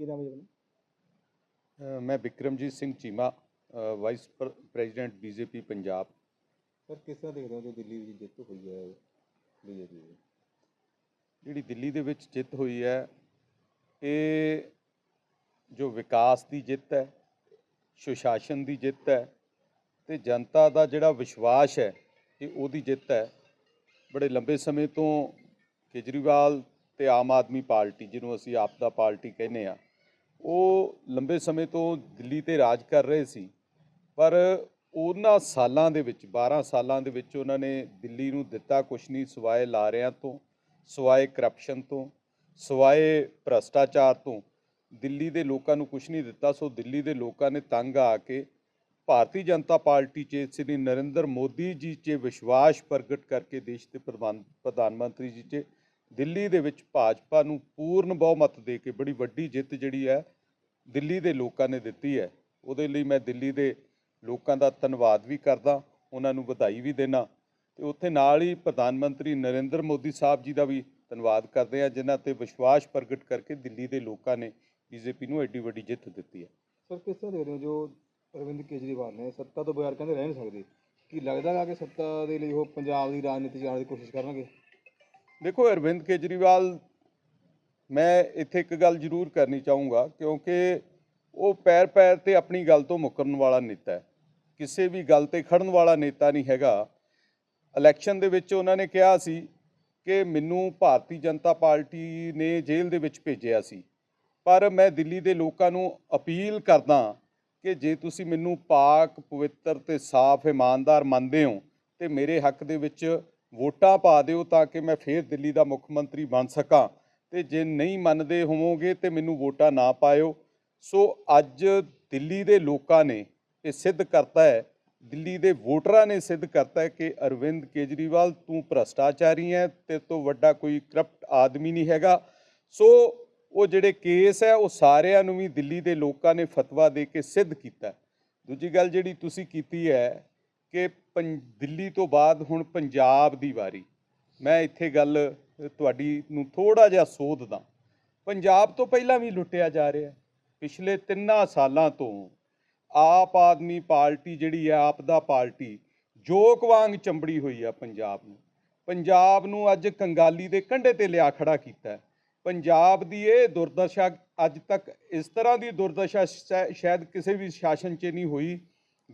ਕੀ ਨਾਮ ਹੈ ਜੀ ਆਪਣਾ? ਅ, ਮੈਂ ਵਿਕਰਮਜੀਤ ਸਿੰਘ ਚੀਮਾ ਅ, ਵਾਈਸ ਪ੍ਰ- ਪ੍ਰੈਜ਼ੀਡੈਂਟ ਬੀਜੇਪੀ ਪੰਜਾਬ। ਸਰ ਕਿਸ ਤਰ੍ਹਾਂ ਦੇਖਦੇ ਹੋ ਜੋ ਦਿੱਲੀ ਵਿੱਚ ਜਿੱਤ ਹੋਈ ਹੈ ਬੀਜੇਪੀ ਦੀ? ਜਿਹੜੀ ਦਿੱਲੀ ਦੇ ਵਿੱਚ ਜਿੱਤ ਹੋਈ ਹੈ ਇਹ ਜੋ ਵਿਕਾਸ ਦੀ ਜਿੱਤ ਹੈ ਸੁਸ਼ਾਸਨ ਦੀ ਜਿੱਤ ਹੈ ਤੇ ਜਨਤਾ ਦਾ ਜਿਹੜਾ ਵਿਸ਼ਵਾਸ ਹੈ ਇਹ ਉਹਦੀ ਜਿੱਤ ਹੈ। ਬੜੇ ਲੰਬੇ ਸਮੇਂ ਤੋਂ ਕੇਜਰੀਵਾਲ ਤੇ ਆਮ ਆਦਮੀ ਪਾਰਟੀ ਜਿਹਨੂੰ ਅਸੀਂ ਆਪ ਦਾ ਪਾਰਟੀ ਕਹਿੰਦੇ ਆ ਉਹ ਲੰਬੇ ਸਮੇਂ ਤੋਂ ਦਿੱਲੀ ਤੇ ਰਾਜ ਕਰ ਰਹੇ ਸੀ, ਪਰ ਉਹਨਾਂ ਸਾਲਾਂ ਦੇ ਵਿੱਚ 12 ਸਾਲਾਂ ਦੇ ਵਿੱਚ ਉਹਨਾਂ ਨੇ ਦਿੱਲੀ ਨੂੰ ਦਿੱਤਾ ਕੁਛ ਨਹੀਂ, ਸਿਵਾਏ ਲਾਰਿਆਂ ਤੋਂ, ਸਿਵਾਏ ਕਰਪਸ਼ਨ ਤੋਂ, ਸਿਵਾਏ ਭ੍ਰਸ਼ਟਾਚਾਰ ਤੋਂ। ਦਿੱਲੀ ਦੇ ਲੋਕਾਂ ਨੂੰ ਕੁਛ ਨਹੀਂ ਦਿੱਤਾ, ਸੋ ਦਿੱਲੀ ਦੇ ਲੋਕਾਂ ਨੇ ਤੰਗ ਆ ਕੇ ਭਾਰਤੀ ਜਨਤਾ ਪਾਰਟੀ 'ਚ, ਸ੍ਰੀ ਨਰਿੰਦਰ ਮੋਦੀ ਜੀ 'ਚ ਵਿਸ਼ਵਾਸ ਪ੍ਰਗਟ ਕਰਕੇ ਦੇਸ਼ ਦੇ ਪ੍ਰਧਾਨ ਪ੍ਰਧਾਨ ਮੰਤਰੀ ਜੀ 'ਚ ਦਿੱਲੀ ਦੇ ਵਿੱਚ ਭਾਜਪਾ ਨੂੰ ਪੂਰਨ ਬਹੁਮਤ ਦੇ ਕੇ ਬੜੀ ਵੱਡੀ ਜਿੱਤ ਜਿਹੜੀ ਹੈ, ਦਿੱਲੀ ਦੇ ਲੋਕਾਂ ਨੇ ਦਿੱਤੀ ਹੈ। ਉਹਦੇ ਲਈ ਮੈਂ ਦਿੱਲੀ ਦੇ ਲੋਕਾਂ ਦਾ ਧੰਨਵਾਦ ਵੀ ਕਰਦਾ, ਉਹਨਾਂ ਨੂੰ ਵਧਾਈ ਵੀ ਦੇਣਾ ਤੇ ਉੱਥੇ ਨਾਲ ਹੀ ਪ੍ਰਧਾਨ ਮੰਤਰੀ ਨਰਿੰਦਰ ਮੋਦੀ ਸਾਹਿਬ ਜੀ ਦਾ ਵੀ ਧੰਨਵਾਦ ਕਰਦੇ ਆ ਜਿਨ੍ਹਾਂ ਤੇ ਵਿਸ਼ਵਾਸ ਪ੍ਰਗਟ ਕਰਕੇ ਦਿੱਲੀ ਦੇ ਲੋਕਾਂ ਨੇ ਬੀਜੇਪੀ ਨੂੰ ਐਡੀ ਵੱਡੀ ਜਿੱਤ ਦਿੱਤੀ ਹੈ। ਸਰ, ਕਿਸ ਤਰ੍ਹਾਂ ਦੇਖਦੇ ਹੋ ਜੋ ਅਰਵਿੰਦ ਕੇਜਰੀਵਾਲ ਨੇ? ਸੱਤਾ ਤੋਂ ਬਗੈਰ ਕਹਿੰਦੇ ਰਹਿ ਨਹੀਂ ਸਕਦੇ। ਕੀ ਲੱਗਦਾ ਹੈ ਕਿ ਸੱਤਾ ਦੇ ਲਈ ਉਹ ਪੰਜਾਬ ਦੀ ਰਾਜਨੀਤੀ ਜਾਣ ਦੀ ਕੋਸ਼ਿਸ਼ ਕਰਨਗੇ? ਦੇਖੋ, ਅਰਵਿੰਦ ਕੇਜਰੀਵਾਲ, ਮੈਂ ਇੱਥੇ ਇੱਕ ਗੱਲ ਜ਼ਰੂਰ ਕਰਨੀ ਚਾਹੂੰਗਾ, ਕਿਉਂਕਿ ਉਹ ਪੈਰ ਪੈਰ ਤੇ ਆਪਣੀ ਗੱਲ ਤੋਂ ਮੁਕਰਨ ਵਾਲਾ ਨੇਤਾ ਹੈ। ਕਿਸੇ ਵੀ ਗੱਲ ਤੇ ਖੜਨ ਵਾਲਾ ਨੇਤਾ ਨਹੀਂ ਹੈਗਾ। ਇਲੈਕਸ਼ਨ ਦੇ ਵਿੱਚ ਉਹਨਾਂ ਨੇ ਕਿਹਾ ਸੀ ਕਿ ਮੈਨੂੰ ਭਾਰਤੀ ਜਨਤਾ ਪਾਰਟੀ ਨੇ ਜੇਲ੍ਹ ਦੇ ਵਿੱਚ ਭੇਜਿਆ ਸੀ। ਪਰ ਮੈਂ ਦਿੱਲੀ ਦੇ ਲੋਕਾਂ ਨੂੰ ਅਪੀਲ ਕਰਦਾ ਕਿ ਜੇ ਤੁਸੀਂ ਮੈਨੂੰ ਪਾਕ, ਪਵਿੱਤਰ ਤੇ ਸਾਫ਼, ਇਮਾਨਦਾਰ ਮੰਨਦੇ ਹੋ, ਤੇ ਮੇਰੇ ਹੱਕ ਦੇ ਵਿੱਚ ਵੋਟਾਂ ਪਾ ਦਿਓ ਤਾਂ ਕਿ ਮੈਂ ਫੇਰ ਦਿੱਲੀ ਦਾ ਮੁੱਖ ਮੰਤਰੀ ਬਣ ਸਕਾਂ। ਤੇ ਜੇ ਨਹੀਂ ਮੰਨਦੇ ਹੋਵੋਗੇ ਤੇ ਮੈਨੂੰ ਵੋਟਾਂ ਨਾ ਪਾਇਓ। ਸੋ ਅੱਜ ਦਿੱਲੀ ਦੇ ਲੋਕਾਂ ਨੇ ਇਹ ਸਿੱਧ ਕਰਤਾ ਹੈ, ਦਿੱਲੀ ਦੇ ਵੋਟਰਾਂ ਨੇ ਸਿੱਧ ਕਰਤਾ ਹੈ ਕਿ ਅਰਵਿੰਦ ਕੇਜਰੀਵਾਲ ਤੂੰ ਭ੍ਰਸ਼ਟਾਚਾਰੀ ਹੈ ਤੇ ਤੋਂ ਵੱਡਾ ਕੋਈ ਕਰਪਟ ਆਦਮੀ ਨਹੀਂ ਹੈਗਾ। ਸੋ ਉਹ ਜਿਹੜੇ ਕੇਸ ਹੈ, ਉਹ ਸਾਰਿਆਂ ਨੂੰ ਵੀ ਦਿੱਲੀ ਦੇ ਲੋਕਾਂ ਨੇ ਫਤਵਾ ਦੇ ਕੇ ਸਿੱਧ ਕੀਤਾ। ਦੂਜੀ ਗੱਲ ਜਿਹੜੀ ਤੁਸੀਂ ਕੀਤੀ ਹੈ ਕਿ ਪੰ- ਦਿੱਲੀ ਤੋਂ ਬਾਅਦ ਹੁਣ ਪੰਜਾਬ ਦੀ ਵਾਰੀ। ਮੈਂ ਇੱਥੇ ਗੱਲ, ਤੁਹਾਡੀ ਨੂੰ ਥੋੜਾ ਜਿਹਾ ਸੋਧਦਾ। ਪੰਜਾਬ ਤੋਂ ਪਹਿਲਾਂ ਵੀ ਲੁੱਟਿਆ ਜਾ ਰਿਹਾ ਪਿਛਲੇ ਤਿੰਨਾਂ ਸਾਲਾਂ ਤੋਂ ਆਪ ਆਦਮੀ ਪਾਰਟੀ ਜਿਹੜੀ ਹੈ, ਆਪ ਦਾ ਪਾਰਟੀ, ਜੋਕ ਵਾਂਗ ਚੰਬੜੀ ਹੋਈ ਆ ਪੰਜਾਬ ਨੂੰ। ਪੰਜਾਬ ਨੂੰ ਅੱਜ ਕੰਗਾਲੀ ਦੇ ਕੰਢੇ ਤੇ ਲਿਆ ਖੜਾ ਕੀਤਾ ਪੰਜਾਬ ਦੀ ਇਹ ਦੁਰਦਸ਼ਾ ਅੱਜ ਤੱਕ ਇਸ ਤਰ੍ਹਾਂ ਦੀ ਦੁਰਦਸ਼ਾ ਸ਼ਾ- ਸ਼ਾਇਦ ਕਿਸੇ ਵੀ ਸ਼ਾਸਨ 'ਚ ਨਹੀਂ ਹੋਈ।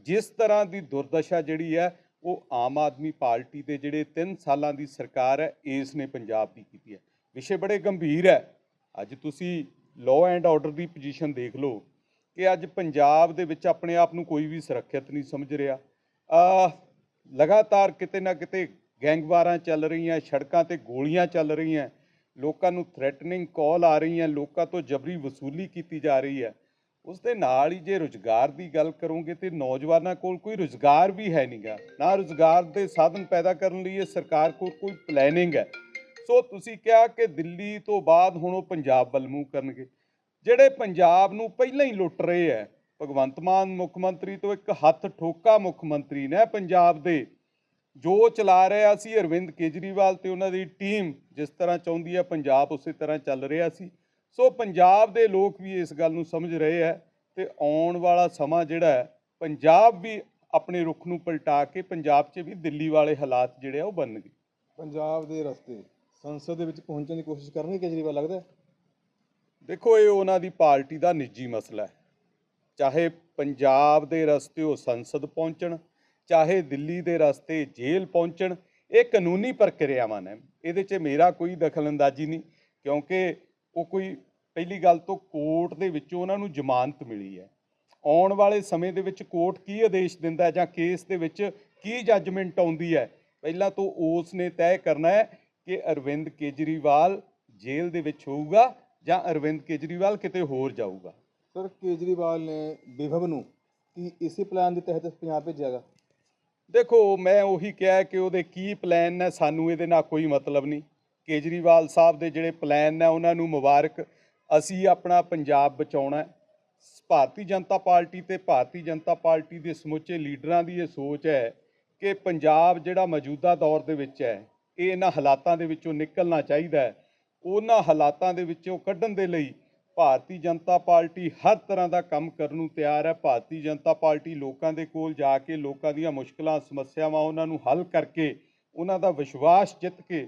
ਜਿਸ ਤਰ੍ਹਾਂ ਦੀ ਦੁਰਦਸ਼ਾ ਜਿਹੜੀ ਹੈ, ਉਹ ਆਮ ਆਦਮੀ ਪਾਰਟੀ ਦੇ ਜਿਹੜੇ 3 ਸਾਲਾਂ ਦੀ ਸਰਕਾਰ ਹੈ, ਇਸ ਨੇ ਪੰਜਾਬ ਦੀ ਕੀਤੀ ਹੈ। ਵਿਸ਼ੇ ਬੜੇ ਗੰਭੀਰ ਹੈ। ਅੱਜ ਤੁਸੀਂ ਲਾਅ ਐਂਡ ਆਰਡਰ ਦੀ ਪੋਜੀਸ਼ਨ ਦੇਖ ਲਓ ਕਿ ਅੱਜ ਪੰਜਾਬ ਦੇ ਵਿੱਚ ਆਪਣੇ ਆਪ ਨੂੰ ਕੋਈ ਵੀ ਸੁਰੱਖਿਅਤ ਨਹੀਂ ਸਮਝ ਰਿਹਾ। ਆ ਲਗਾਤਾਰ ਕਿਤੇ ਨਾ ਕਿਤੇ ਗੈਂਗਵਾਰਾਂ ਚੱਲ ਰਹੀਆਂ, ਸੜਕਾਂ ਤੇ ਗੋਲੀਆਂ ਚੱਲ ਰਹੀਆਂ। ਲੋਕਾਂ ਨੂੰ ਥ੍ਰੈਟਨਿੰਗ ਕਾਲ ਆ ਰਹੀਆਂ, ਲੋਕਾਂ ਤੋਂ ਜਬਰੀ ਵਸੂਲੀ ਕੀਤੀ ਜਾ ਰਹੀ ਹੈ। ਉਸ ਦੇ ਨਾਲ ਹੀ ਜੇ ਰੁਜ਼ਗਾਰ ਦੀ ਗੱਲ ਕਰੋਗੇ ਤੇ ਨੌਜਵਾਨਾਂ ਕੋਲ ਕੋਈ ਰੁਜ਼ਗਾਰ ਵੀ ਹੈ ਨਹੀਂਗਾ ਨਾ ਰੁਜ਼ਗਾਰ ਦੇ ਸਾਧਨ ਪੈਦਾ ਕਰਨ ਲਈ ਇਹ ਸਰਕਾਰ ਕੋਲ ਕੋਈ ਪਲੈਨਿੰਗ ਹੈ। ਸੋ ਤੁਸੀਂ ਕਿਹਾ ਕਿ ਦਿੱਲੀ ਤੋਂ ਬਾਅਦ ਹੁਣ ਉਹ ਪੰਜਾਬ ਵੱਲ ਮੂੰਹ ਕਰਨਗੇ। ਜਿਹੜੇ ਪੰਜਾਬ ਨੂੰ ਪਹਿਲਾਂ ਹੀ ਲੁੱਟ ਰਹੇ ਹੈ, ਭਗਵੰਤ ਮਾਨ ਮੁੱਖ ਮੰਤਰੀ ਤੋਂ ਇੱਕ ਹੱਥ ਠੋਕਾ ਮੁੱਖ ਮੰਤਰੀ ਨੇ ਪੰਜਾਬ ਦੇ। ਜੋ ਚਲਾ ਰਿਹਾ ਸੀ ਅਰਵਿੰਦ ਕੇਜਰੀਵਾਲ ਤੇ ਉਹਨਾਂ ਦੀ ਟੀਮ ਜਿਸ ਤਰ੍ਹਾਂ ਚਾਹੁੰਦੀ ਹੈ, ਪੰਜਾਬ ਉਸੇ ਤਰ੍ਹਾਂ ਚੱਲ ਰਿਹਾ ਸੀ। ਸੋ ਪੰਜਾਬ ਦੇ ਲੋਕ ਵੀ ਇਸ ਗੱਲ ਨੂੰ ਸਮਝ ਰਹੇ ਹੈ ਤੇ ਆਉਣ ਵਾਲਾ ਸਮਾਂ ਜਿਹੜਾ ਹੈ ਪੰਜਾਬ ਵੀ ਆਪਣੇ ਰੁਖ ਨੂੰ ਪਲਟਾ ਕੇ ਪੰਜਾਬ 'ਚ ਵੀ ਦਿੱਲੀ ਵਾਲੇ ਹਾਲਾਤ ਜਿਹੜੇ ਆ ਉਹ ਬਣਨਗੇ। ਪੰਜਾਬ ਦੇ ਰਸਤੇ ਸੰਸਦ ਦੇ ਵਿੱਚ ਪਹੁੰਚਣ ਦੀ ਕੋਸ਼ਿਸ਼ ਕਰਨਗੇ ਕੇਜਰੀਵਾਲ ਲੱਗਦਾ? ਦੇਖੋ ਇਹ ਉਹਨਾਂ ਦੀ ਪਾਰਟੀ ਦਾ ਨਿੱਜੀ ਮਸਲਾ ਹੈ। ਚਾਹੇ ਪੰਜਾਬ ਦੇ ਰਸਤੇ ਉਹ ਸੰਸਦ ਪਹੁੰਚਣ ਚਾਹੇ ਦਿੱਲੀ ਦੇ ਰਸਤੇ ਜੇਲ੍ਹ ਪਹੁੰਚਣ ਇਹ ਕਾਨੂੰਨੀ ਪ੍ਰਕਿਰਿਆਵਾਂ ਨੇ। ਇਹਦੇ 'ਚ ਮੇਰਾ ਕੋਈ ਦਖਲਅੰਦਾਜ਼ੀ ਨਹੀਂ ਕਿਉਂਕਿ ਉਹ ਕੋਈ ਪਹਿਲੀ ਗੱਲ ਤੋਂ ਕੋਰਟ ਦੇ ਵਿੱਚੋਂ ਉਹਨਾਂ ਨੂੰ ਜ਼ਮਾਨਤ ਮਿਲੀ ਹੈ। ਆਉਣ ਵਾਲੇ ਸਮੇਂ ਦੇ ਵਿੱਚ ਕੋਰਟ ਕੀ ਆਦੇਸ਼ ਦਿੰਦਾ ਜਾਂ ਕੇਸ ਦੇ ਵਿੱਚ ਕੀ ਜੱਜਮੈਂਟ ਆਉਂਦੀ ਹੈ? ਪਹਿਲਾਂ ਤੋਂ ਉਸ ਨੇ ਤੈਅ ਕਰਨਾ ਹੈ ਕਿ ਅਰਵਿੰਦ ਕੇਜਰੀਵਾਲ ਜੇਲ੍ਹ ਦੇ ਵਿੱਚ ਹੋਊਗਾ ਜਾਂ ਅਰਵਿੰਦ ਕੇਜਰੀਵਾਲ ਕਿਤੇ ਹੋਰ ਜਾਊਗਾ। ਸਰ ਕੇਜਰੀਵਾਲ ਨੇ ਵਿਭਵ ਨੂੰ ਕੀ ਇਸੇ ਪਲਾਨ ਦੇ ਤਹਿਤ ਪੰਜਾਬ ਭੇਜਿਆਗਾ ਦੇਖੋ ਮੈਂ ਉਹੀ ਕਿਹਾ ਕਿ ਉਹਦੇ ਕੀ ਪਲਾਨ ਨੇ ਸਾਨੂੰ ਇਹਦੇ ਨਾਲ ਕੋਈ ਮਤਲਬ ਨਹੀਂ। ਕੇਜਰੀਵਾਲ ਸਾਹਿਬ ਦੇ ਜਿਹੜੇ ਪਲਾਨ ਨੇ ਉਹਨਾਂ ਨੂੰ ਮੁਬਾਰਕ ਅਸੀਂ ਆਪਣਾ ਪੰਜਾਬ ਬਚਾਉਣਾ ਹੈ। ਭਾਰਤੀ ਜਨਤਾ ਪਾਰਟੀ ਤੇ ਭਾਰਤੀ ਜਨਤਾ ਪਾਰਟੀ ਦੇ ਸਮੁੱਚੇ ਲੀਡਰਾਂ ਦੀ ਇਹ ਸੋਚ ਹੈ ਕਿ ਪੰਜਾਬ ਜਿਹੜਾ ਮੌਜੂਦਾ ਦੌਰ ਦੇ ਵਿੱਚ ਹੈ, ਇਹ ਇਹਨਾਂ ਹਾਲਾਤਾਂ ਦੇ ਵਿੱਚੋਂ ਨਿਕਲਣਾ ਚਾਹੀਦਾ ਹੈ। ਉਹਨਾਂ ਹਾਲਾਤਾਂ ਦੇ ਵਿੱਚੋਂ ਕੱਢਣ ਦੇ ਲਈ ਭਾਰਤੀ ਜਨਤਾ ਪਾਰਟੀ ਹਰ ਤਰ੍ਹਾਂ ਦਾ ਕੰਮ ਕਰਨ ਨੂੰ ਤਿਆਰ ਹੈ। ਭਾਰਤੀ ਜਨਤਾ ਪਾਰਟੀ ਲੋਕਾਂ ਦੇ ਕੋਲ ਜਾ ਕੇ ਲੋਕਾਂ ਦੀਆਂ ਮੁਸ਼ਕਲਾਂ, ਸਮੱਸਿਆਵਾਂ ਉਹਨਾਂ ਨੂੰ ਹੱਲ ਕਰਕੇ ਉਹਨਾਂ ਦਾ ਵਿਸ਼ਵਾਸ ਜਿੱਤ ਕੇ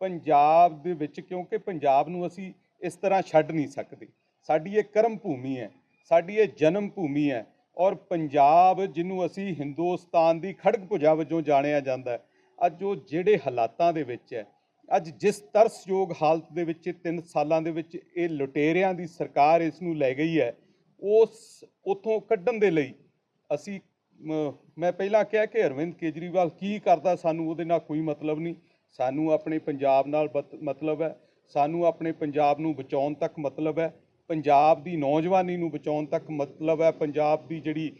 ਪੰਜਾਬ ਦੇ ਵਿੱਚ, ਕਿਉਂਕਿ ਪੰਜਾਬ ਨੂੰ ਅਸੀਂ ਇਸ ਤਰ੍ਹਾਂ ਛੱਡ ਨਹੀਂ ਸਕਦੇ। ਸਾਡੀ ਇਹ ਕਰਮ ਭੂਮੀ ਹੈ, ਸਾਡੀ ਇਹ ਜਨਮ ਭੂਮੀ ਹੈ ਔਰ ਪੰਜਾਬ ਜਿਹਨੂੰ ਅਸੀਂ ਹਿੰਦੁਸਤਾਨ ਦੀ ਖੜਕ ਭੁਜਾ ਵਜੋਂ ਜਾਣਿਆ ਜਾਂਦਾ ਹੈ, ਅੱਜ ਉਹ ਜਿਹੜੇ ਹਾਲਾਤਾਂ ਦੇ ਵਿੱਚ ਹੈ, ਅੱਜ ਜਿਸ ਤਰਸਯੋਗ ਹਾਲਤ ਦੇ ਵਿੱਚ 3 ਸਾਲਾਂ ਦੇ ਵਿੱਚ ਇਹ ਲੁਟੇਰਿਆਂ ਦੀ ਸਰਕਾਰ ਇਸ ਨੂੰ ਲੈ ਗਈ ਹੈ, ਉਸ ਉਥੋਂ ਕੱਢਣ ਦੇ ਲਈ ਅਸੀਂ ਮੈਂ ਪਹਿਲਾਂ ਕਿਹਾ ਕਿ ਅਰਵਿੰਦ ਕੇਜਰੀਵਾਲ ਕੀ ਕਰਦਾ ਸਾਨੂੰ ਉਹਦੇ ਨਾਲ ਕੋਈ ਮਤਲਬ ਨਹੀਂ, ਸਾਨੂੰ ਆਪਣੇ ਪੰਜਾਬ ਨਾਲ ਬਤ- ਮਤਲਬ ਹੈ ਸਾਨੂੰ ਆਪਣੇ ਪੰਜਾਬ ਨੂੰ ਬਚਾਉਣ ਤੱਕ ਮਤਲਬ ਹੈ ਪੰਜਾਬ ਦੀ ਨੌਜਵਾਨੀ ਨੂੰ ਬਚਾਉਣ ਤੱਕ ਮਤਲਬ ਹੈ ਪੰਜਾਬ ਦੀ ਜਿਹੜੀ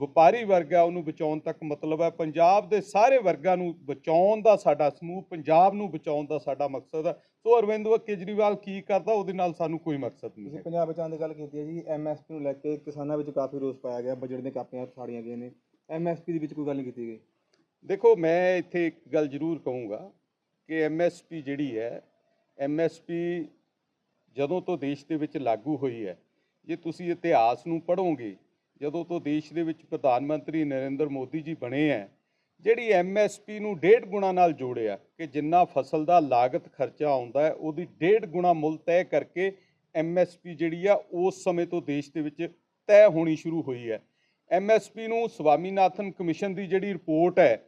ਵਪਾਰੀ ਵਰਗ ਹੈ ਉਹਨੂੰ ਬਚਾਉਣ ਤੱਕ ਮਤਲਬ ਹੈ ਪੰਜਾਬ ਦੇ ਸਾਰੇ ਵਰਗਾਂ ਨੂੰ ਬਚਾਉਣ ਦਾ ਸਾਡਾ ਸਮੂਹ ਪੰਜਾਬ ਨੂੰ ਬਚਾਉਣ ਦਾ ਸਾਡਾ ਮਕਸਦ ਹੈ। ਸੋ ਅਰਵਿੰਦ ਕੇਜਰੀਵਾਲ ਕੀ ਕਰਦਾ ਉਹਦੇ ਨਾਲ ਸਾਨੂੰ ਕੋਈ ਮਕਸਦ ਨਹੀਂ ਤੁਸੀਂ ਹੈ। ਪੰਜਾਬ ਬਚਾਉਣ ਦੀ ਗੱਲ ਕੀਤੀ ਹੈ ਜੀ ਐਮਐਸਪੀ ਨੂੰ ਲੈ ਕੇ ਕਿਸਾਨਾਂ ਵਿੱਚ ਕਾਫੀ ਰੋਸ ਪਾਇਆ ਗਿਆ ਬਜਟ ਦੀਆਂ ਕਾਪੀਆਂ ਸਾੜੀਆਂ ਗਈਆਂ ਨੇ। ਐਮਐਸਪੀ ਦੇ ਵਿੱਚ ਕੋਈ ਗੱਲ ਨਹੀਂ ਕੀਤੀ ਗਈ? ਦੇਖੋ ਮੈਂ ਇੱਥੇ ਇੱਕ ਗੱਲ ਜ਼ਰੂਰ ਕਹੂੰਗਾ ਕਿ ਐਮਐਸਪੀ ਜਿਹੜੀ ਹੈ ਐਮਐਸਪੀ ਜਦੋਂ ਤੋਂ ਦੇਸ਼ ਦੇ ਵਿੱਚ ਲਾਗੂ ਹੋਈ ਹੈ, ਜੇ ਤੁਸੀਂ ਇਤਿਹਾਸ ਨੂੰ ਪੜ੍ਹੋਗੇ, ਜਦੋਂ ਤੋਂ ਦੇਸ਼ ਦੇ ਵਿੱਚ ਪ੍ਰਧਾਨ ਮੰਤਰੀ ਨਰਿੰਦਰ ਮੋਦੀ ਜੀ ਬਣੇ ਹੈ, ਜਿਹੜੀ ਐਮਐਸਪੀ ਨੂੰ ਡੇਢ ਗੁਣਾ ਨਾਲ ਜੋੜਿਆ ਕਿ ਜਿੰਨਾ ਫਸਲ ਦਾ ਲਾਗਤ ਖਰਚਾ ਆਉਂਦਾ ਹੈ, ਉਹਦੀ ਡੇਢ ਗੁਣਾ ਮੁੱਲ ਤੈਅ ਕਰਕੇ ਐਮਐਸਪੀ ਜਿਹੜੀ ਆ, ਉਸ ਸਮੇਂ ਤੋਂ ਦੇਸ਼ ਦੇ ਵਿੱਚ ਤੈਅ ਹੋਣੀ ਸ਼ੁਰੂ ਹੋਈ ਹੈ। ਐਮਐਸਪੀ ਨੂੰ ਸਵਾਮੀਨਾਥਨ ਕਮਿਸ਼ਨ ਦੀ ਜਿਹੜੀ ਰਿਪੋਰਟ ਹੈ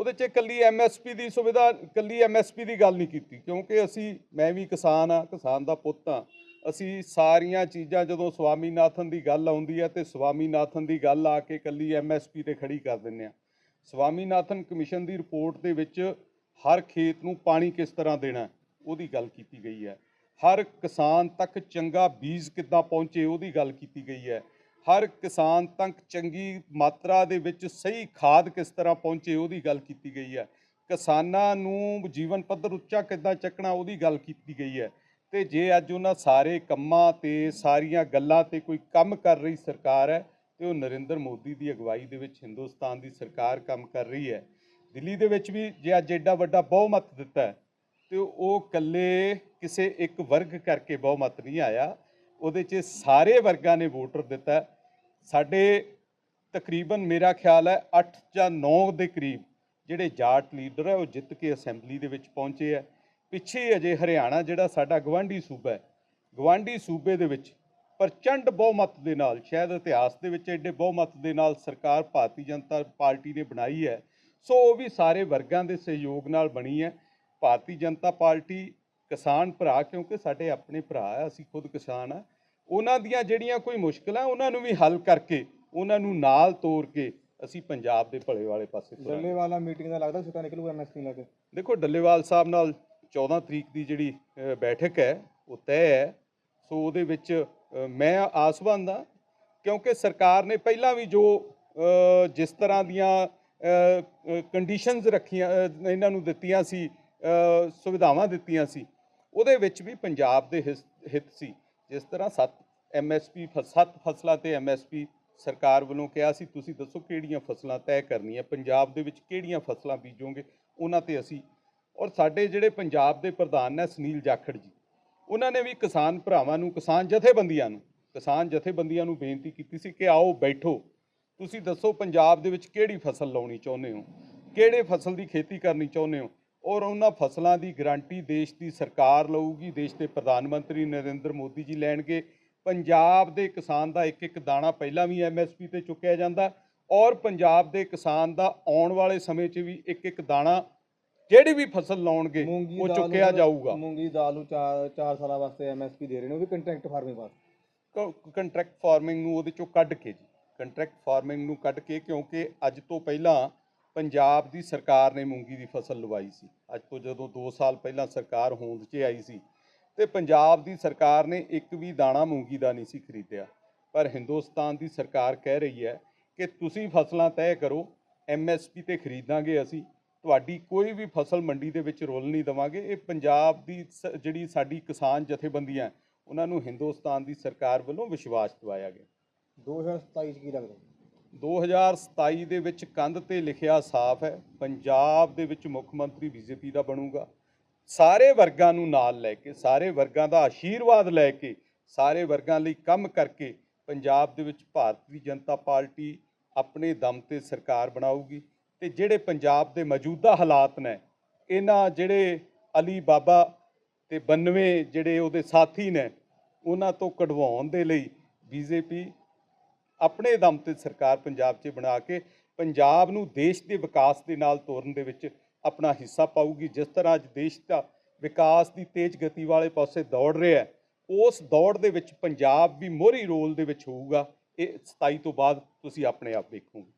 ਉਹਦੇ 'ਚ ਇਕੱਲੀ ਐਮਐਸਪੀ ਦੀ ਸੁਵਿਧਾ, ਇਕੱਲੀ ਐਮਐਸਪੀ ਦੀ ਗੱਲ ਨਹੀਂ ਕੀਤੀ, ਕਿਉਂਕਿ ਅਸੀਂ, ਮੈਂ ਵੀ ਕਿਸਾਨ ਆ ਕਿਸਾਨ ਦਾ ਪੁੱਤ ਆ ਅਸੀਂ ਸਾਰੀਆਂ ਚੀਜ਼ਾਂ ਜਦੋਂ ਸਵਾਮੀਨਾਥਨ ਦੀ ਗੱਲ ਆਉਂਦੀ ਹੈ ਤੇ ਸਵਾਮੀਨਾਥਨ ਦੀ ਗੱਲ ਆ ਕੇ ਇਕੱਲੀ ਐਮਐਸਪੀ ਤੇ ਖੜੀ ਕਰ ਦਿੰਦੇ ਆ ਸਵਾਮੀਨਾਥਨ ਕਮਿਸ਼ਨ ਦੀ ਰਿਪੋਰਟ ਦੇ ਵਿੱਚ ਹਰ ਖੇਤ ਨੂੰ ਪਾਣੀ ਕਿਸ ਤਰ੍ਹਾਂ ਦੇਣਾ ਉਹਦੀ ਗੱਲ ਕੀਤੀ ਗਈ ਹੈ। ਹਰ ਕਿਸਾਨ ਤੱਕ ਚੰਗਾ ਬੀਜ ਕਿੱਦਾਂ ਪਹੁੰਚੇ, ਉਹਦੀ ਗੱਲ ਕੀਤੀ ਗਈ ਹੈ। ਹਰ ਕਿਸਾਨ ਤੱਕ ਚੰਗੀ ਮਾਤਰਾ ਦੇ ਵਿੱਚ ਸਹੀ ਖਾਦ ਕਿਸ ਤਰ੍ਹਾਂ ਪਹੁੰਚੇ ਉਹਦੀ ਗੱਲ ਕੀਤੀ ਗਈ ਹੈ। ਕਿਸਾਨਾਂ ਨੂੰ ਜੀਵਨ ਪੱਧਰ ਉੱਚਾ ਕਿੱਦਾਂ ਚੱਕਣਾ ਉਹਦੀ ਗੱਲ ਕੀਤੀ ਗਈ ਹੈ। ਤੇ ਜੇ ਅੱਜ ਉਹਨਾਂ ਸਾਰੇ ਕੰਮਾਂ ਤੇ, ਸਾਰੀਆਂ ਗੱਲਾਂ ਤੇ ਕੋਈ ਕੰਮ ਕਰ ਰਹੀ ਸਰਕਾਰ ਹੈ, ਤੇ ਉਹ ਨਰਿੰਦਰ ਮੋਦੀ ਦੀ ਅਗਵਾਈ ਦੇ ਵਿੱਚ ਹਿੰਦੁਸਤਾਨ ਦੀ ਸਰਕਾਰ ਕੰਮ ਕਰ ਰਹੀ ਹੈ। ਦਿੱਲੀ ਦੇ ਵਿੱਚ ਵੀ ਜੇ ਅੱਜ ਐਡਾ ਵੱਡਾ ਬਹੁਮਤ ਦਿੱਤਾ ਹੈ, ਤੇ ਉਹ ਇਕੱਲੇ ਕਿਸੇ ਇੱਕ ਵਰਗ ਕਰਕੇ ਬਹੁਮਤ ਨਹੀਂ ਆਇਆ। ਉਹਦੇ 'ਚ ਸਾਰੇ ਵਰਗਾਂ ਨੇ ਵੋਟਰ ਦਿੱਤਾ ਸਾਡੇ ਤਕਰੀਬਨ ਮੇਰਾ ਖਿਆਲ ਹੈ 8 ਜਾਂ 9 ਦੇ ਕਰੀਬ ਜਿਹੜੇ ਜਾਟ ਲੀਡਰ ਹੈ, ਉਹ ਜਿੱਤ ਕੇ ਅਸੈਂਬਲੀ ਦੇ ਵਿੱਚ ਪਹੁੰਚੇ ਹੈ। ਪਿੱਛੇ ਅਜੇ ਹਰਿਆਣਾ ਜਿਹੜਾ ਸਾਡਾ ਗਵਾਂਢੀ ਸੂਬਾ ਹੈ ਗਵਾਂਢੀ ਸੂਬੇ ਦੇ ਵਿੱਚ ਪ੍ਰਚੰਡ ਬਹੁਮਤ ਦੇ ਨਾਲ, ਸ਼ਾਇਦ ਇਤਿਹਾਸ ਦੇ ਵਿੱਚ ਐਡੇ ਬਹੁਮਤ ਦੇ ਨਾਲ ਸਰਕਾਰ ਭਾਰਤੀ ਜਨਤਾ ਪਾਰਟੀ ਨੇ ਬਣਾਈ ਹੈ, ਸੋ ਉਹ ਵੀ ਸਾਰੇ ਵਰਗਾਂ ਦੇ ਸਹਿਯੋਗ ਨਾਲ ਬਣੀ ਹੈ। ਭਾਰਤੀ ਜਨਤਾ ਪਾਰਟੀ ਕਿਸਾਨ ਭਰਾ ਕਿਉਂਕਿ ਸਾਡੇ ਆਪਣੇ ਭਰਾ ਆ ਅਸੀਂ ਖੁਦ ਕਿਸਾਨ ਆ ਉਹਨਾਂ ਦੀਆਂ ਜਿਹੜੀਆਂ ਕੋਈ ਮੁਸ਼ਕਲਾਂ ਉਹਨਾਂ ਨੂੰ ਵੀ ਹੱਲ ਕਰਕੇ ਉਹਨਾਂ ਨੂੰ ਨਾਲ ਤੋਰ ਕੇ ਅਸੀਂ ਪੰਜਾਬ ਦੇ ਭਲੇ ਵਾਲੇ ਪਾਸੇ ਤੁਰਾਂਗੇ ਡੱਲੇ ਵਾਲਾ ਮੀਟਿੰਗ ਦਾ ਲੱਗਦਾ ਸਿੱਟਾ ਨਿਕਲੂ ਐਮਐਸਪੀ ਲੈ ਕੇ? ਦੇਖੋ ਡੱਲੇਵਾਲ ਸਾਹਿਬ ਨਾਲ 14 ਤਰੀਕ ਦੀ ਜਿਹੜੀ ਬੈਠਕ ਹੈ ਉਹ ਤੈਅ ਹੈ। ਸੋ ਉਹਦੇ ਵਿੱਚ ਮੈਂ ਆਸਵੰਦ ਹਾਂ ਕਿਉਂਕਿ ਸਰਕਾਰ ਨੇ ਪਹਿਲਾਂ ਵੀ ਜੋ ਜਿਸ ਤਰ੍ਹਾਂ ਦੀਆਂ ਕੰਡੀਸ਼ਨਸ ਰੱਖੀਆਂ ਇਹਨਾਂ ਨੂੰ ਦਿੱਤੀਆਂ ਸੀ ਸੁਵਿਧਾਵਾਂ ਦਿੱਤੀਆਂ ਸੀ ਉਹਦੇ ਵਿੱਚ ਵੀ ਪੰਜਾਬ ਦੇ ਹਿਸ- ਹਿੱਤ ਸੀ। ਜਿਸ ਤਰ੍ਹਾਂ 7 ਐਮਐਸਪੀ ਸੱਤ ਫਸਲਾਂ ਤੇ ਐਮਐਸਪੀ ਸਰਕਾਰ ਵੱਲੋਂ ਕਿਹਾ ਸੀ, ਤੁਸੀਂ ਦੱਸੋ ਕਿਹੜੀਆਂ ਫਸਲਾਂ ਤੈਅ ਕਰਨੀਆਂ, ਪੰਜਾਬ ਦੇ ਵਿੱਚ ਕਿਹੜੀਆਂ ਫਸਲਾਂ ਬੀਜੋਗੇ, ਉਹਨਾਂ ਤੇ ਅਸੀਂ, ਔਰ ਸਾਡੇ ਜਿਹੜੇ ਪੰਜਾਬ ਦੇ ਪ੍ਰਧਾਨ ਨੇ ਸੁਨੀਲ ਜਾਖੜ ਜੀ, ਉਹਨਾਂ ਨੇ ਵੀ ਕਿਸਾਨ ਭਰਾਵਾਂ ਨੂੰ, ਕਿਸਾਨ ਜਥੇਬੰਦੀਆਂ ਨੂੰ, ਕਿਸਾਨ ਜਥੇਬੰਦੀਆਂ ਨੂੰ ਬੇਨਤੀ ਕੀਤੀ ਸੀ ਕਿ ਆਓ ਬੈਠੋ, ਤੁਸੀਂ ਦੱਸੋ ਪੰਜਾਬ ਦੇ ਵਿੱਚ ਕਿਹੜੀ ਫਸਲ ਲਾਉਣੀ ਚਾਹੁੰਦੇ ਹੋ, ਕਿਹੜੇ ਫਸਲ ਦੀ ਖੇਤੀ ਕਰਨੀ ਚਾਹੁੰਦੇ ਹੋ ਔਰ ਉਹਨਾਂ ਫਸਲਾਂ ਦੀ ਗਾਰੰਟੀ ਦੇਸ਼ ਦੀ ਸਰਕਾਰ ਲਊਗੀ ਦੇਸ਼ ਦੇ ਪ੍ਰਧਾਨ ਮੰਤਰੀ ਨਰਿੰਦਰ ਮੋਦੀ ਜੀ ਲੈਣਗੇ। ਪੰਜਾਬ ਦੇ ਕਿਸਾਨ ਦਾ ਇੱਕ ਇੱਕ ਦਾਣਾ ਪਹਿਲਾਂ ਵੀ ਐਮਐਸਪੀ ਤੇ ਚੁੱਕਿਆ ਜਾਂਦਾ ਔਰ ਪੰਜਾਬ ਦੇ ਕਿਸਾਨ ਦਾ ਆਉਣ ਵਾਲੇ ਸਮੇਂ 'ਚ ਵੀ ਇੱਕ ਇੱਕ ਦਾਣਾ ਜਿਹੜੀ ਵੀ ਫਸਲ ਲਾਉਣਗੇ ਉਹ ਚੁੱਕਿਆ ਜਾਊਗਾ। ਮੂੰਗੀ ਦਾਲ ਨੂੰ 4 4 ਸਾਲਾਂ ਵਾਸਤੇ ਐਮਐਸਪੀ ਦੇ ਰਹੇ ਨੇ ਉਹ ਵੀ ਕੰਟਰੈਕਟ ਫਾਰਮਿੰਗ ਵਾਸਤੇ। ਕੰਟਰੈਕਟ ਫਾਰਮਿੰਗ ਨੂੰ ਉਹਦੇ ਚੋਂ ਕੱਢ ਕੇ ਜੀ। ਕੰਟਰੈਕਟ ਫਾਰਮਿੰਗ ਨੂੰ ਕੱਢ ਕੇ ਕਿਉਂਕਿ ਅੱਜ ਤੋਂ ਪਹਿਲਾਂ ਪੰਜਾਬ ਦੀ ਸਰਕਾਰ ਨੇ ਮੂੰਗੀ ਦੀ ਫਸਲ ਲਵਾਈ ਸੀ। ਅੱਜ ਤੋਂ ਜਦੋਂ 2 ਸਾਲ ਪਹਿਲਾਂ ਸਰਕਾਰ ਹੋਂਦ 'ਚ ਆਈ ਸੀ, ਤੇ ਪੰਜਾਬ ਦੀ ਸਰਕਾਰ ਨੇ ਇੱਕ ਵੀ ਦਾਣਾ ਮੂੰਗੀ ਦਾ ਨਹੀਂ ਸੀ ਖਰੀਦਿਆ। ਪਰ ਹਿੰਦੁਸਤਾਨ ਦੀ ਸਰਕਾਰ ਕਹਿ ਰਹੀ ਹੈ ਕਿ ਤੁਸੀਂ ਫਸਲਾਂ ਤੈਅ ਕਰੋ ਐਮਐਸਪੀ ਤੇ ਖਰੀਦਾਂਗੇ ਅਸੀਂ, ਤੁਹਾਡੀ ਕੋਈ ਵੀ ਫਸਲ ਮੰਡੀ ਦੇ ਵਿੱਚ ਰੋਲ ਨਹੀਂ ਦੇਵਾਂਗੇ। ਇਹ ਪੰਜਾਬ ਦੀ ਸ- ਜਿਹੜੀ ਸਾਡੀ ਕਿਸਾਨ ਜਥੇਬੰਦੀਆਂ, ਉਹਨਾਂ ਨੂੰ ਹਿੰਦੁਸਤਾਨ ਦੀ ਸਰਕਾਰ ਵੱਲੋਂ ਵਿਸ਼ਵਾਸ ਦਿਵਾਇਆ ਗਿਆ। 2027 ਚ ਕੀ ਲੱਗਦਾ? 2027 ਦੇ ਵਿੱਚ ਕੰਧ ਤੇ ਲਿਖਿਆ ਸਾਫ਼ ਹੈ। ਪੰਜਾਬ ਦੇ ਵਿੱਚ ਮੁੱਖ ਮੰਤਰੀ ਬੀਜੇਪੀ ਦਾ ਬਣੂਗਾ। ਸਾਰੇ ਵਰਗਾਂ ਨੂੰ ਨਾਲ ਲੈ ਕੇ, ਸਾਰੇ ਵਰਗਾਂ ਦਾ ਆਸ਼ੀਰਵਾਦ ਲੈ ਕੇ, ਸਾਰੇ ਵਰਗਾਂ ਲਈ ਕੰਮ ਕਰਕੇ ਪੰਜਾਬ ਦੇ ਵਿੱਚ ਭਾਰਤੀ ਜਨਤਾ ਪਾਰਟੀ ਆਪਣੇ ਦਮ ਤੇ ਸਰਕਾਰ ਬਣਾਊਗੀ। ਤੇ ਜਿਹੜੇ ਪੰਜਾਬ ਦੇ ਮੌਜੂਦਾ ਹਾਲਾਤ ਨੇ, ਇਹਨਾਂ ਜਿਹੜੇ ਅਲੀ ਬਾਬਾ ਤੇ 92 ਜਿਹੜੇ ਉਹਦੇ ਸਾਥੀ ਨੇ, ਉਹਨਾਂ ਤੋਂ ਕਢਵਾਉਣ ਦੇ ਲਈ ਬੀਜੇਪੀ ਆਪਣੇ ਦਮ ਤੇ ਸਰਕਾਰ ਪੰਜਾਬ 'ਚ ਬਣਾ ਕੇ ਪੰਜਾਬ ਨੂੰ ਦੇਸ਼ ਦੇ ਵਿਕਾਸ ਦੇ ਨਾਲ ਤੋਰਨ ਦੇ ਵਿੱਚ ਆਪਣਾ ਹਿੱਸਾ ਪਾਊਗੀ। ਜਿਸ ਤਰ੍ਹਾਂ ਅੱਜ ਦੇਸ਼ ਦਾ ਵਿਕਾਸ ਦੀ ਤੇਜ਼ ਗਤੀ ਵਾਲੇ ਪਾਸੇ ਦੌੜ ਰਿਹਾ ਉਸ ਦੌੜ ਦੇ ਵਿੱਚ ਪੰਜਾਬ ਵੀ ਮੋਹਰੀ ਰੋਲ ਦੇ ਵਿੱਚ ਹੋਊਗਾ। ਇਹ 27 ਤੋਂ ਬਾਅਦ ਤੁਸੀਂ ਆਪਣੇ ਆਪ ਦੇਖੋਗੇ